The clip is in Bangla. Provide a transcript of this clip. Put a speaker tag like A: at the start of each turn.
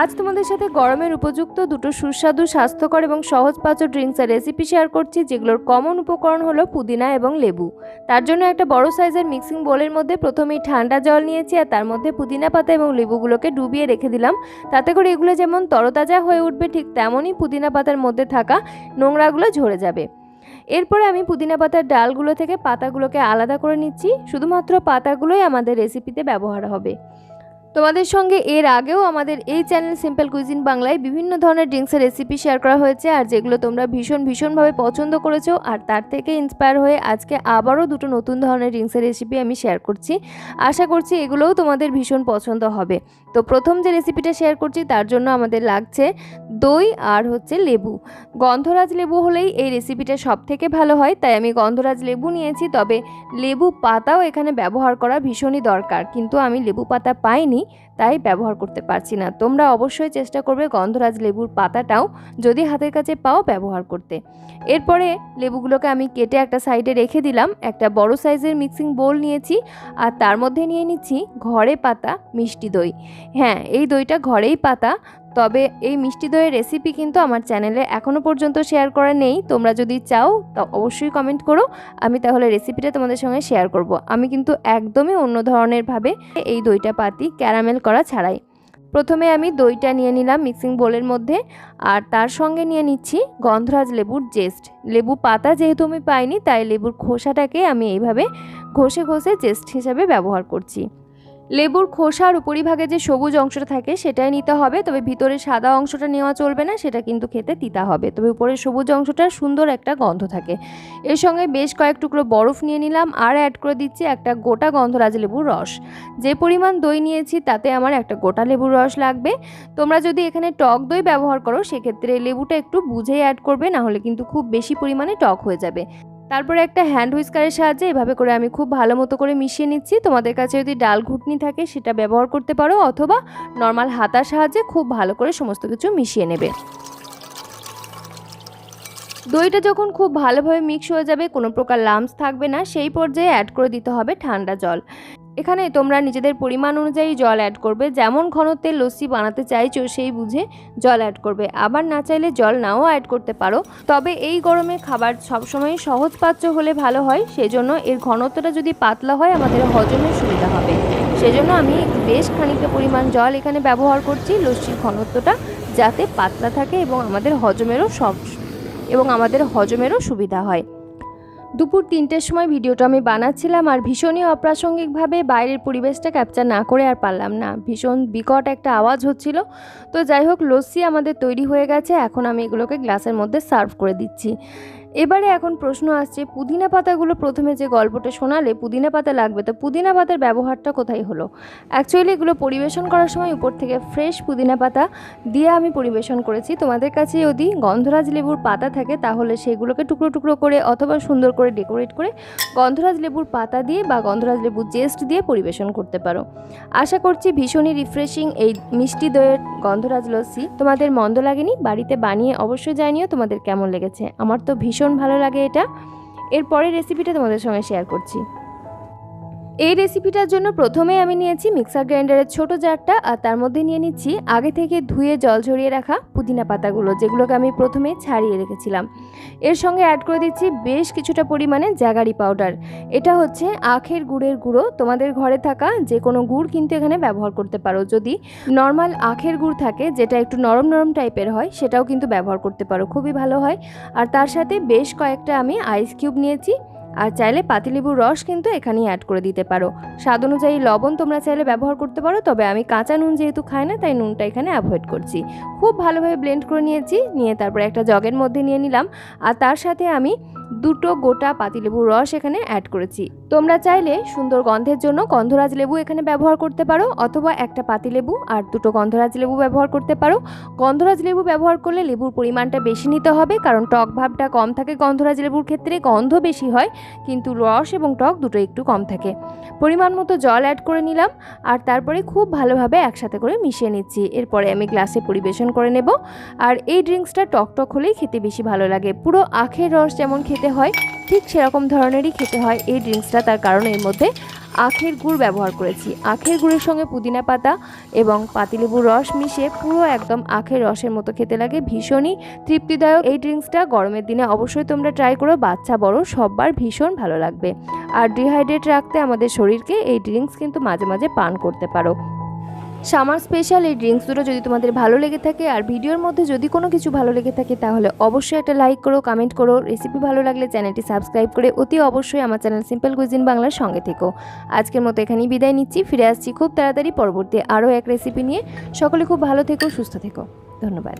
A: আজ তোমাদের সাথে গরমের উপযুক্ত দুটো সুস্বাদু, স্বাস্থ্যকর এবং সহজ পাচক ড্রিঙ্কসের রেসিপি শেয়ার করছি, যেগুলোর কমন উপকরণ হলো পুদিনা এবং লেবু। তার জন্য একটা বড় সাইজের মিক্সিং বোলের মধ্যে প্রথমেই ঠান্ডা জল নিয়েছি আর তার মধ্যে পুদিনা পাতা এবং লেবুগুলোকে ডুবিয়ে রেখে দিলাম। তাতে করে এগুলো যেমন তরতাজা হয়ে উঠবে, ঠিক তেমনই পুদিনা পাতার মধ্যে থাকা নোংরাগুলো ঝরে যাবে। এরপরে আমি পুদিনা পাতার ডালগুলো থেকে পাতাগুলোকে আলাদা করে নিচ্ছি। শুধুমাত্র পাতাগুলোই আমাদের রেসিপিতে ব্যবহার হবে। তোমাদের সঙ্গে এর আগেও আমাদের এই চ্যানেল সিম্পল কুইজিন বাংলায় বিভিন্ন ধরনের ড্রিঙ্কসের রেসিপি শেয়ার করা হয়েছে, আর যেগুলো তোমরা ভীষণ, ভীষণভাবে পছন্দ করেছ, আর তার থেকে ইন্সপায়ার হয়ে আজকে আবারও দুটো নতুন ধরনের ড্রিঙ্কসের রেসিপি আমি শেয়ার করছি। আশা করছি এগুলোও তোমাদের ভীষণ পছন্দ হবে। তো প্রথম যে রেসিপিটা শেয়ার করছি, তার জন্য আমাদের লাগছে দই আর হচ্ছে লেবু। গন্ধরাজ লেবু হলেই এই রেসিপিটা সব থেকে ভালো হয়, তাই আমি গন্ধরাজ লেবু নিয়েছি, তবে লেবু পাতাও এখানে ব্যবহার করা ভীষণই দরকার, কিন্তু আমি লেবু পাতা পাইনি। তাই ব্যবহার করতে পারছি না। তোমরা অবশ্যই চেষ্টা করবে গন্ধরাজ লেবুর পাতাটাও যদি হাতের কাছে পাও ব্যবহার করতে। এরপরে লেবুগুলোকে আমি কেটে একটা সাইডে রেখে দিলাম। একটা বড় সাইজের মিক্সিং বোল নিয়েছি আর তার মধ্যে নিয়ে নিচ্ছি ঘরে পাতা মিষ্টি দই। হ্যাঁ এই দইটা ঘরেই পাতা। তবে এই মিষ্টি দইয়ের রেসিপি কিন্তু আমার চ্যানেলে এখনও পর্যন্ত শেয়ার করা নেই। তোমরা যদি চাও, তা অবশ্যই কমেন্ট করো। আমি তাহলে রেসিপিটা তোমাদের সঙ্গে শেয়ার করব। আমি কিন্তু একদমই অন্য ধরনের ভাবে এই দইটা পাতি ক্যারামেল করা ছাড়াই। প্রথমে আমি দইটা নিয়ে নিলাম মিক্সিং বোলের মধ্যে। আর তার সঙ্গে নিয়ে নিচ্ছি গন্ধরাজ লেবুর জেস্ট লেবু পাতা যেহেতু আমি পাইনি, তাই লেবুর খোসাটাকে আমি এইভাবে ঘষে ঘষে জেস্ট হিসাবে ব্যবহার করছি। লেবুর খোসার উপরিভাগে যে সবুজ অংশটা থাকে সেটাই নিতে হবে, তবে ভিতরে সাদা অংশটা নেওয়া চলবে না, সেটা কিন্তু খেতে তিতা হবে। তবে উপরের সবুজ অংশটার সুন্দর একটা গন্ধ থাকে। এর সঙ্গে বেশ কয়েক টুকরো বরফ নিয়ে নিলাম আর অ্যাড করে দিচ্ছি একটা গোটা গন্ধরাজ লেবুর রস। যে পরিমাণ দই নিয়েছি তাতে আমার একটা গোটা লেবুর রস লাগবে। তোমরা যদি এখানে টক দই ব্যবহার করো, সেক্ষেত্রে লেবুটা একটু বুঝেই অ্যাড করবে না হলে কিন্তু খুব বেশি পরিমাণে টক হয়ে যাবে। তারপরে একটা হ্যান্ড হুইস্কারের সাহায্যে এভাবে করে আমি খুব ভালো মতো করে মিশিয়ে নিচ্ছি। তোমাদের কাছে যদি ডাল ঘুটনি থাকে সেটা ব্যবহার করতে পারো অথবা নর্মাল হাতার সাহায্যে খুব ভালো করে সমস্ত কিছু মিশিয়ে নেবে। দইটা যখন খুব ভালোভাবে মিক্স হয়ে যাবে কোনো প্রকার লামস থাকবে না, সেই পর্যায়ে অ্যাড করে দিতে হবে ঠান্ডা জল। এখানে তোমরা নিজেদের পরিমাণ অনুযায়ী জল অ্যাড করবে। যেমন ঘনত্বের লস্যি বানাতে চাইছো, সেই বুঝে জল অ্যাড করবে। আবার না চাইলে জল নাও অ্যাড করতে পারো। তবে এই গরমে খাবার সবসময় সহজ পাচ্য হলে ভালো হয়। সেজন্য এর ঘনত্বটা যদি পাতলা হয়, আমাদের হজমের সুবিধা হবে। সেজন্য আমি বেশ খানিকটা পরিমাণ জল এখানে ব্যবহার করছি। লস্যির ঘনত্বটা যাতে পাতলা থাকে এবং আমাদের হজমেরও সব এবং আমাদের হজমেরও সুবিধা হয়। দুপুর তিনটের সময় ভিডিওটা আমি বানাচ্ছিলাম আর ভীষণই অপ্রাসঙ্গিকভাবে বাইরের পরিবেশটা ক্যাপচার না করে আর পারলাম না। ভীষণ বিকট একটা আওয়াজ হচ্ছিল। তো যাই হোক, লস্যি আমাদের তৈরি হয়ে গেছে। এখন আমি এগুলোকে গ্লাসের মধ্যে সার্ভ করে দিচ্ছি। এবারে এখন প্রশ্ন আসছে, পুদিনা পাতাগুলো প্রথমে যে গল্পটা শোনালে পুদিনা পাতা লাগবে, তো পুদিনা পাতার ব্যবহারটা কোথায় হলো? অ্যাকচুয়ালি এগুলো পরিবেশন করার সময় উপর থেকে ফ্রেশ পুদিনা পাতা দিয়ে আমি পরিবেশন করেছি। তোমাদের কাছে যদি গন্ধরাজ লেবুর পাতা থাকে, তাহলে সেগুলোকে টুকরো টুকরো করে অথবা সুন্দর করে ডেকোরেট করে গন্ধরাজ লেবুর পাতা দিয়ে বা গন্ধরাজ লেবুর জেস্ট দিয়ে পরিবেশন করতে পারো। আশা করছি ভীষণই রিফ্রেশিং এই মিষ্টি দইয়ের গন্ধরাজ লস্যি। তোমাদের মন্দ লাগেনি? বাড়িতে বানিয়ে অবশ্যই জানিও তোমাদের কেমন লেগেছে। আমার তো ভীষণ ভালো লাগে এটা। এর পরের রেসিপিটা তোমাদের সঙ্গে শেয়ার করছি। এই রেসিপিটার জন্য প্রথমে আমি নিয়েছি মিক্সার গ্রাইন্ডারের ছোট জারটা আর তার মধ্যে নিয়ে নিচ্ছি আগে থেকে ধুয়ে জল ঝরিয়ে রাখা পুদিনা পাতাগুলো, যেগুলোকে আমি প্রথমে ছাড়িয়ে রেখেছিলাম। এর সঙ্গে অ্যাড করে দিচ্ছি বেশ কিছুটা পরিমাণে জাগারি পাউডার এটা হচ্ছে আখের গুড়ের গুঁড়ো। তোমাদের ঘরে থাকা যে কোনো গুড় কিন্তু এখানে ব্যবহার করতে পারো। যদি নর্মাল আখের গুড় থাকে, যেটা একটু নরম নরম টাইপের হয়, সেটাও কিন্তু ব্যবহার করতে পারো। খুবই ভালো হয়। আর তার সাথে বেশ কয়েকটা আমি আইস কিউব নিয়েছি। আর চাইলে পাতিলেবুর রস কিন্তু এখানেই অ্যাড করে দিতে পারো। স্বাদ অনুযায়ী লবণ তোমরা চাইলে ব্যবহার করতে পারো, তবে আমি কাঁচা নুন যেহেতু খাই না, তাই নুনটা এখানে অ্যাভয়েড করছি। খুব ভালোভাবে ব্লেন্ড করে নিয়েছি, নিয়ে তারপরে একটা জগের মধ্যে নিয়ে নিলাম। আর তার সাথে আমি দুটো গোটা পাতিলেবুর রস এখানে অ্যাড করেছি। তোমরা চাইলে সুন্দর গন্ধের জন্য গন্ধরাজ লেবু এখানে ব্যবহার করতে পারো, অথবা একটা পাতিলেবু আর দুটো গন্ধরাজ লেবু ব্যবহার করতে পারো। গন্ধরাজ লেবু ব্যবহার করলে লেবুর পরিমাণটা বেশি নিতে হবে, কারণ টক ভাবটা কম থাকে গন্ধরাজ লেবুর ক্ষেত্রে, গন্ধ বেশি হয়, কিন্তু রস এবং টক দুটো একটু কম থাকে। পরিমাণ মতো জল অ্যাড করে নিলাম, আর তারপরে খুব ভালোভাবে একসাথে করে মিশিয়ে নিচ্ছি। এরপরে আমি গ্লাসে পরিবেশন করে নেব, আর এই ড্রিঙ্কসটা টক টক হলেই খেতে বেশি ভালো লাগে। পুরো আখের রস যেমন খেতে হয়, ঠিক সেরকম ধরনেরই খেতে হয় এই ড্রিঙ্কসটা। তার কারণ এর মধ্যে আখের গুড় ব্যবহার করেছি। আখের গুড়ের সঙ্গে পুদিনা পাতা এবং পাতিলেবুর রস মিশিয়ে পুরো একদম আখের রসের মতো খেতে লাগে। ভীষণই তৃপ্তিদায়ক এই ড্রিঙ্কসটা। গরমের দিনে অবশ্যই তোমরা ট্রাই করো। বাচ্চা, বড়, সববার ভীষণ ভালো লাগবে। আর ডিহাইড্রেট রাখতে আমাদের শরীরকে এই ড্রিঙ্কস কিন্তু মাঝে মাঝে পান করতে পারো। সামার স্পেশাল এই ড্রিঙ্কস দুটো যদি তোমাদের ভালো লেগে থাকে, আর ভিডিওর মধ্যে যদি কোনো কিছু ভালো লেগে থাকে, তাহলে অবশ্যই একটা লাইক করো কমেন্ট করো রেসিপি ভালো লাগলে চ্যানেলটি সাবস্ক্রাইব করে অতি অবশ্যই আমার চ্যানেল সিম্পল কুইজিন বাংলার সঙ্গে থেকো। আজকের মতো এখানেই বিদায় নিচ্ছি, ফিরে আসছি খুব তাড়াতাড়ি পরবর্তী আরও এক রেসিপি নিয়ে। সকলে খুব ভালো থেকো, সুস্থ থেকো। ধন্যবাদ।